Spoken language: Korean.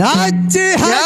राज्य है